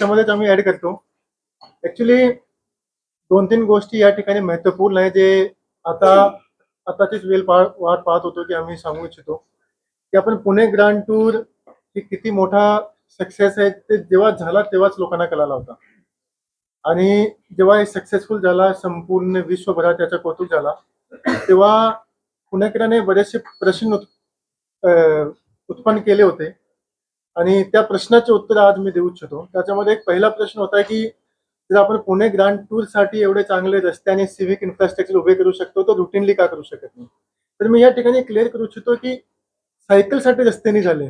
त्याच्यामध्येच आम्ही ऍड करतो. ऍक्च्युली दोन तीन गोष्टी या ठिकाणी महत्त्वपूर्ण आहे जे आता आताचीच वेळ पा वाट पाहत होतो की आम्ही सांगू इच्छितो. की आपण पुणे ग्रँड टूर ही किती मोठा सक्सेस आहे ते जेव्हा झाला तेव्हाच लोकांना कळाला होता. आणि जेव्हा हे सक्सेसफुल झाला संपूर्ण विश्वभरात त्याचा कौतुक झाला तेव्हा पुणेकराने बरेचसे प्रश्न उत्पन्न केले होते. आणि त्या प्रश्नाचे उत्तर आज मी देऊ इच्छितो त्याच्यामध्ये एक पहिला प्रश्न होता की जर आपण पुणे ग्रँड टूरसाठी एवढे चांगले रस्ते आणि सिव्हिक इन्फ्रास्ट्रक्चर उभे करू शकतो तर रुटीनली का करू शकत नाही? तर मी या ठिकाणी क्लिअर करू इच्छितो की सायकलसाठी रस्ते नाही झाले.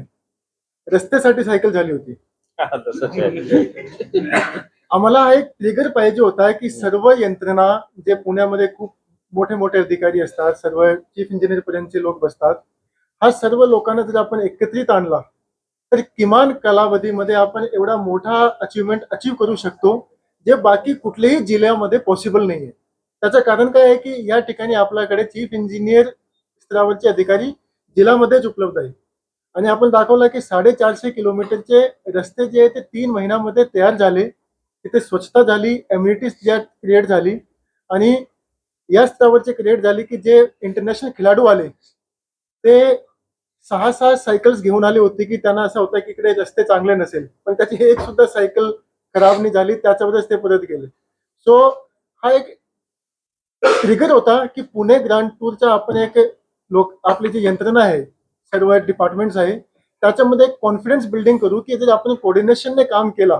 रस्त्यासाठी सायकल झाली होती. आम्हाला एक ट्रिगर पाहिजे होता की सर्व यंत्रणा जे पुण्यामध्ये खूप मोठे मोठे अधिकारी असतात सर्व चीफ इंजिनियर पर्यंतचे लोक बसतात हा सर्व लोकांना जर आपण एकत्रित आणला तर किमान कालावधीमध्ये आपण एवढा मोठा अचिव्हमेंट अचीव करू शकतो जे बाकी कुठल्याही जिल्ह्यामध्ये पॉसिबल नाहीये. त्याचं कारण काय आहे की या ठिकाणी आपल्याकडे चीफ इंजिनियर स्तरावरचे अधिकारी जिल्ह्यामध्येच उपलब्ध आहे आणि आपण दाखवलं की साडेचारशे किलोमीटरचे रस्ते जे आहे ते तीन महिन्यामध्ये तयार झाले. तिथे स्वच्छता झाली एम्युनिटीज ज्या क्रिएट झाली. आणि या स्तरावरचे क्रिएट झाली की जे इंटरनॅशनल खेळाडू आले ते सहा सहा सायकल्स घेऊन आले होते की त्यांना असं होतं की इकडे रस्ते चांगले नसेल. पण त्याची एक सुद्धा सायकल खराब नाही झाली त्याच्यामध्येच ते परत गेले. सो हा एक ट्रिगर होता की पुणे ग्रँड टूरचा आपण एक लोक आपली जी यंत्रणा आहे सर्व डिपार्टमेंट्स आहे त्याच्यामध्ये एक कॉन्फिडन्स बिल्डिंग करू की जर आपण कोऑर्डिनेशनने काम केला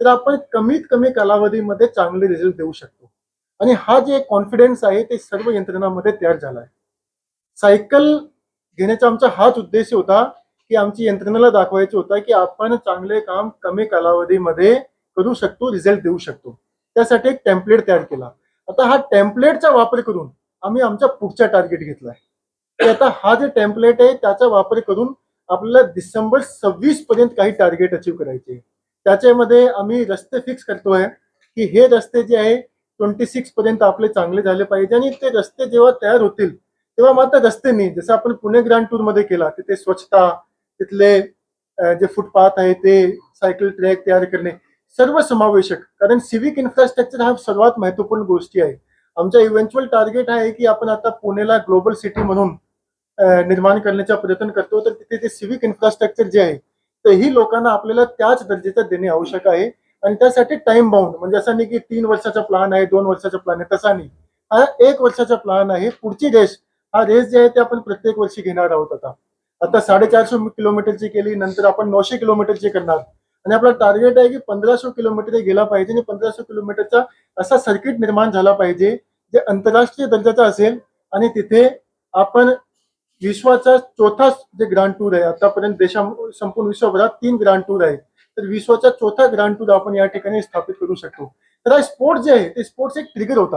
तर आपण कमीत कमी कालावधीमध्ये चांगले रिझल्ट देऊ शकतो. आणि हा जे कॉन्फिडन्स आहे ते सर्व यंत्रणामध्ये तयार झाला आहे. सायकल घेण्याचा आमचा हाच उद्देश होता की आमची यंत्रणेला दाखवायचं होता की आपण चांगले काम कमी कालावधीमध्ये करू शकतो रिझल्ट देऊ शकतो. त्यासाठी एक टेम्पलेट तयार केला. आता हा टेम्पलेटचा वापर करून आम्ही आमचा पुढचा टार्गेट घेतलाय आहे. आता हा जे टेम्पलेट आहे त्याचा वापर करून आपल्याला डिसेंबर सव्वीस पर्यंत काही टार्गेट अचीव करायचे त्याच्यामध्ये आम्ही रस्ते फिक्स करतोय की हे रस्ते जे आहे ट्वेंटी सिक्स पर्यंत आपले चांगले झाले पाहिजे आणि ते रस्ते जेव्हा तयार होतील तेव्हा मात्र रस्त्यांनी जसं आपण पुणे ग्रँड टूरमध्ये केला तिथे स्वच्छता तिथले जे फुटपाथ आहे ते सायकल ट्रॅक तयार करणे सर्व समावेशक. कारण सिव्हिक इन्फ्रास्ट्रक्चर हा सर्वात महत्त्वपूर्ण गोष्टी आहे. आमचा इव्हेंच्युअल टार्गेट आहे की आपण आता पुणेला ग्लोबल सिटी म्हणून निर्माण करण्याचा प्रयत्न करतो. तर तिथे ते सिव्हिक इन्फ्रास्ट्रक्चर जे आहे तेही लोकांना आपल्याला त्याच दर्जेचं देणे आवश्यक आहे. आणि त्यासाठी टाइम बाउंड म्हणजे असं नाही की तीन वर्षाचा प्लॅन आहे दोन वर्षाचा प्लॅन आहे तसा नाही. हा एक वर्षाचा प्लॅन आहे. पुढची रेस हा रेस जे आहे ते आपण प्रत्येक वर्षी घेणार आहोत आता. आता साडेचारशे किलोमीटरची केली नंतर आपण नऊशे किलोमीटरची करणार. आणि आपला टार्गेट आहे की पंधराशे किलोमीटर गेला पाहिजे आणि पंधराशे किलोमीटरचा असा सर्किट निर्माण झाला पाहिजे जे आंतरराष्ट्रीय दर्जाचा असेल आणि तिथे आपण विश्वाचा चौथा जे ग्रँड टूर आहे आतापर्यंत देशा संपूर्ण विश्वभरात तीन ग्रँड टूर आहे. तर विश्वाचा चौथा ग्रँड टूर आपण या ठिकाणी स्थापित करू शकतो. तर हा स्पोर्ट जे आहे ते स्पोर्ट्स एक ट्रिगर होता.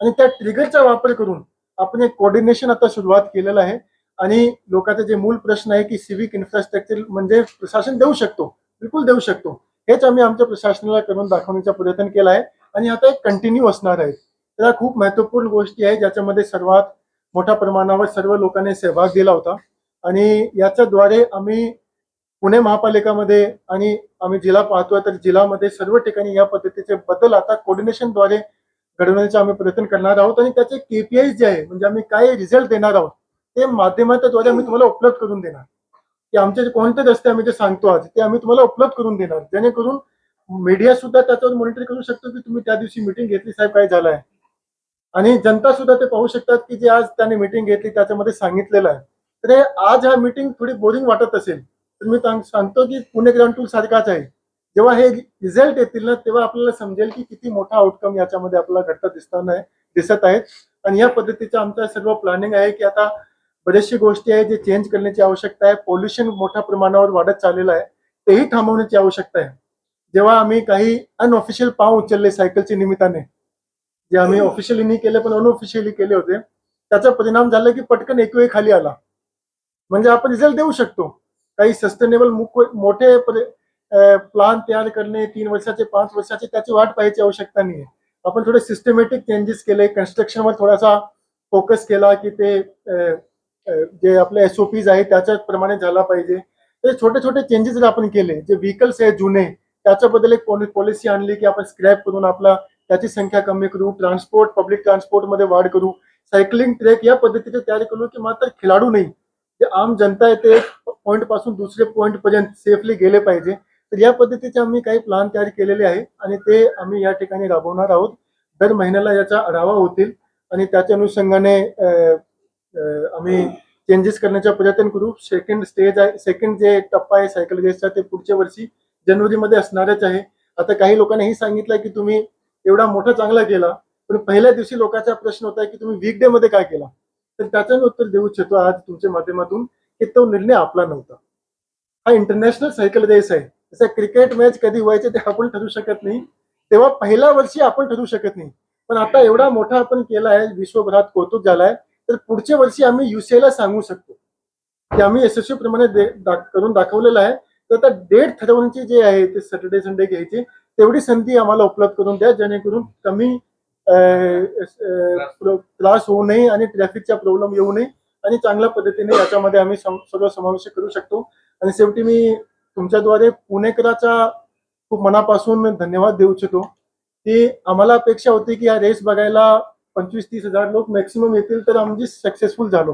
आणि त्या ट्रिगरचा वापर करून आपण एक कोऑर्डिनेशन आता सुरुवात केलेलं आहे. आणि लोकांचा जे मूळ प्रश्न आहे की सिव्हिक इन्फ्रास्ट्रक्चर म्हणजे प्रशासन देऊ शकतो बिलकुल देऊ शकतो. हेच आम्ही आमच्या प्रशासनाला करून दाखवण्याचा प्रयत्न केला आहे. आणि आता एक कंटिन्यू असणार आहे. तर खूप महत्त्वपूर्ण गोष्टी आहे ज्याच्यामध्ये सर्वात मोठ्या प्रमाणावर सर्व लोकांनी सहभाग दिला होता. आणि याच्याद्वारे आम्ही पुणे महापालिकामध्ये आणि आम्ही जिल्हा पाहतोय तर जिल्ह्यामध्ये सर्व ठिकाणी या पद्धतीचे बदल आता कोऑर्डिनेशनद्वारे घडवण्याचा आम्ही प्रयत्न करणार आहोत आणि त्याचे केपीआय जे आहे म्हणजे आम्ही काय रिझल्ट देणार आहोत ते माध्यमांच्याद्वारे आम्ही तुम्हाला उपलब्ध करून देणार. की आमचे कोणते रस्ते आम्ही जे सांगतो आज ते आम्ही तुम्हाला उपलब्ध करून देणार. जेणेकरून मीडिया सुद्धा त्याच्यावर मॉनिटर करू शकतो की तुम्ही त्या दिवशी मिटिंग घेतली साहेब काय झालं आहे आणि जनता सुद्धा ते पाहू शकतात की जे आज त्याने मिटिंग घेतली त्याच्यामध्ये सांगितलेलं आहे. तर हे आज हा मिटिंग थोडी बोरिंग वाटत असेल. तर मी सांगतो की पुणे ग्राउंड टूल सारखाच आहे. जेव्हा हे रिझल्ट येतील ना तेव्हा आपल्याला समजेल की किती मोठा आउटकम याच्यामध्ये आपल्याला घडता दिसताना आहे दिसत आहेत. आणि या पद्धतीचं आमचं सर्व प्लॅनिंग आहे की आता बरेचशी गोष्टी आहे जे चेंज करण्याची आवश्यकता आहे. पोल्युशन मोठ्या प्रमाणावर वाढत चाललेलं आहे. तेही थांबवण्याची आवश्यकता आहे. जेव्हा आम्ही काही अनऑफिशियल पाव उचलले सायकलच्या निमित्ताने जे आम्ही ऑफिशियली नाही केले पण अनऑफिशियली केले होते त्याचा परिणाम झाला की पटकन एकवे खाली आला. म्हणजे आपण रिझल्ट देऊ शकतो. काही सस्टेनेबल मोठे प्लान तयार करणे तीन वर्षाचे पाच वर्षाचे त्याची वाट पाहायची आवश्यकता नाही आहे आपण थोडे सिस्टमॅटिक चेंजेस केले कन्स्ट्रक्शनवर थोडासा फोकस केला की ते जे आपले एसओपीज आहे त्याच्याच प्रमाणे झाला पाहिजे. ते छोटे छोटे चेंजेस जर आपण केले जे व्हेकल्स आहेत जुने त्याच्याबद्दल एक पॉलिसी आणली की आपण स्क्रॅप करून आपला त्याची संख्या कमी करू ट्रान्सपोर्ट पब्लिक ट्रान्सपोर्टमध्ये वाढ करू सायकलिंग ट्रॅक या पद्धतीचे तयार करू की मात्र खेळाडू नाही. जे आम जनता आहे ते पॉईंटपासून दुसरे पॉईंट पर्यंत सेफली गेले पाहिजे. तर या पद्धतीचे आम्ही काही प्लान तयार केलेले आहे आणि ते आम्ही या ठिकाणी राबवणार आहोत. दर महिन्याला याचा आढावा होतील आणि त्याच्या अनुषंगाने आम्ही चेंजेस करण्याचा प्रयत्न करू. सेकंड स्टेज आहे सेकंड जे टप्पा आहे सायकल रेसचा ते पुढच्या वर्षी जानेवारीमध्ये असणारच आहे. आता काही लोकांनी हे सांगितलं की तुम्ही एवढा मोठा चांगला केला पण पहिल्या दिवशी लोकांचा प्रश्न होता की तुम्ही वीकडे मध्ये काय केला? तर त्याचं मी उत्तर देऊ इच्छितो आज तुमच्या माध्यमातून की तो निर्णय आपला नव्हता. हा इंटरनॅशनल सायकल रेस आहे. जसं क्रिकेट मॅच कधी व्हायचे ते आपण ठरू शकत नाही तेव्हा पहिल्या वर्षी आपण ठरू शकत नाही. पण आता एवढा मोठा आपण केला आहे विश्वभरात कौतुक झालाय तर पुढच्या वर्षी आम्ही UCI ला सांगू शकतो. की आम्ही यशस्वीप्रमाणे प्रमाणे करून दाखवलेलं आहे. तर आता डेट ठरवण्याची जे आहे ते सॅटर्डे संडे घ्यायची तेवढी संधी आम्हाला उपलब्ध करून द्या जेणेकरून कमी त्रास होऊ नये आणि ट्रॅफिकचा प्रॉब्लेम येऊ नये आणि चांगल्या पद्धतीने याच्यामध्ये आम्ही सर्व समावेश करू शकतो. आणि शेवटी मी तुमच्याद्वारे पुणेकराचा खूप मनापासून धन्यवाद देऊ इच्छितो. की आम्हाला अपेक्षा होती की हा रेस बघायला पंचवीस तीस हजार लोक मॅक्सिमम येतील तर आम्ही सक्सेसफुल झालो.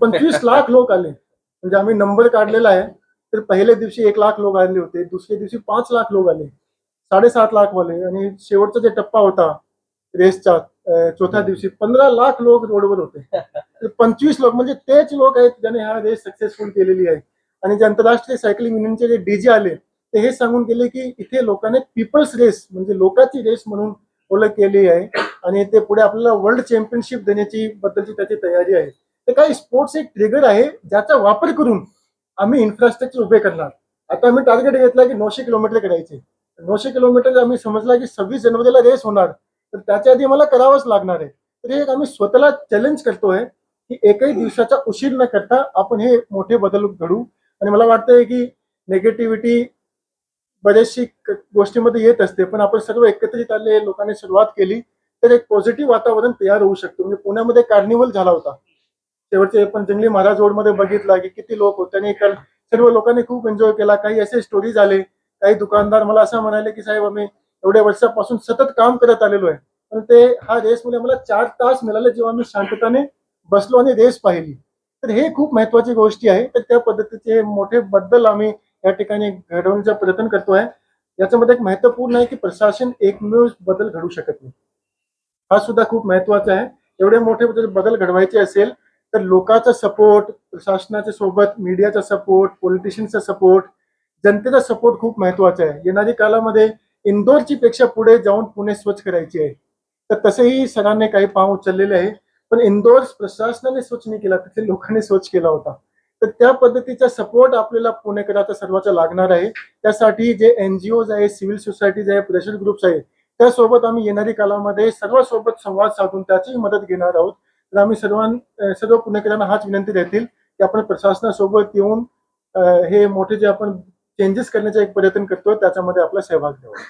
पंचवीस लाख लोक आले. म्हणजे आम्ही नंबर काढलेला आहे. तर पहिल्या दिवशी एक लाख लोक आले होते दुसऱ्या दिवशी पाच लाख लोक आले. साडेसात लाख वाले. आणि शेवटचा जे टप्पा होता रेसचा चौथ्या दिवशी पंधरा लाख लोक रोडवर होते. तर पंचवीस लोक म्हणजे तेच लोक आहेत ज्याने हा रेस सक्सेसफुल केलेली आहे. आणि जे आंतरराष्ट्रीय सायकलिंग युनियनचे जे डीजे आले ते हे सांगून गेले की इथे लोकांनी पीपल्स रेस म्हणजे लोकांची रेस म्हणून ओळख केली आहे. आणि ते पुढे आपल्याला वर्ल्ड चॅम्पियनशिप देण्याची बद्दलची त्याची तयारी आहे. तर काही स्पोर्ट्स एक ट्रिगर आहे ज्याचा वापर करून आम्ही इन्फ्रास्ट्रक्चर उभे करणार. आता आम्ही टार्गेट घेतला की नऊशे किलोमीटर करायचे. नऊशे किलोमीटर आम्ही समजला की सव्वीस जानेवारीला रेस होणार तर त्याच्या आधी मला करावंच लागणार आहे. तर हे एक आम्ही स्वतःला चॅलेंज करतोय की एकही दिवसाचा उशीर न करता आपण हे मोठे बदल घडू आणि मला वाटतंय की नेगेटिव्हिटी बऱ्याचशी गोष्टीमध्ये येत असते पण आपण सर्व एकत्रित आले लोकांनी सुरुवात केली तर एक पॉझिटिव्ह वातावरण तयार होऊ शकतो. म्हणजे पुण्यामध्ये कार्निवल झाला होता. शेवटचे आपण जंगली महाराज रोडमध्ये बघितला की किती लोक होते आणि सर्व लोकांनी खूप एन्जॉय केला. काही असे स्टोरीज आले काही दुकानदार मला असं म्हणाले की साहेब आम्ही एवढ्या वर्षापासून सतत काम करत आलेलो आहे. पण ते हा रेसमध्ये मला चार तास मिळाले जेव्हा मी शांतताने बसलो आणि रेस पाहिली. तर हे खूप महत्वाची गोष्टी आहे. तर त्या पद्धतीचे मोठे बदल आम्ही या ठिकाणी घडवण्याचा प्रयत्न करतोय याच्यामध्ये एक महत्त्वपूर्ण आहे की प्रशासन एकमेव बदल घडू शकत नाही. हा सुद्धा खूप महत्त्वाचा आहे. एवढे मोठे बदल बदल घडवायचे असेल तर लोकांचा सपोर्ट प्रशासनाच्या सोबत मीडियाचा सपोर्ट पॉलिटिशियनचा सपोर्ट जनतेचा सपोर्ट खूप महत्त्वाचा आहे. येणाऱ्या कालामध्ये इंदोरची पेक्षा पुढे जाऊन पुणे स्वच्छ करायची आहे. तर तसेही सरांनी काही पाव उचललेले आहे. पण इंदोर प्रशासनाने स्वच्छ नाही केला तिथे लोकांनी स्वच्छ केला होता. तर त्या पद्धतीचा सपोर्ट आपल्याला पुणेकराचा सर्वांचा लागणार आहे. त्यासाठी जे एनजीओज आहे सिव्हिल सोसायटीज आहे प्रेशर ग्रुप्स आहे त्यासोबत आम्ही येणारी कालामध्ये सर्वांसोबत संवाद साधून त्याचीही मदत घेणार आहोत. तर आम्ही सर्वां सर्व पुणेकरांना हाच विनंती देतील की आपण प्रशासनासोबत येऊन हे मोठे जे आपण चेंजेस करण्याचा एक प्रयत्न करतोय त्याच्यामध्ये आपला सहभाग घ्यावा.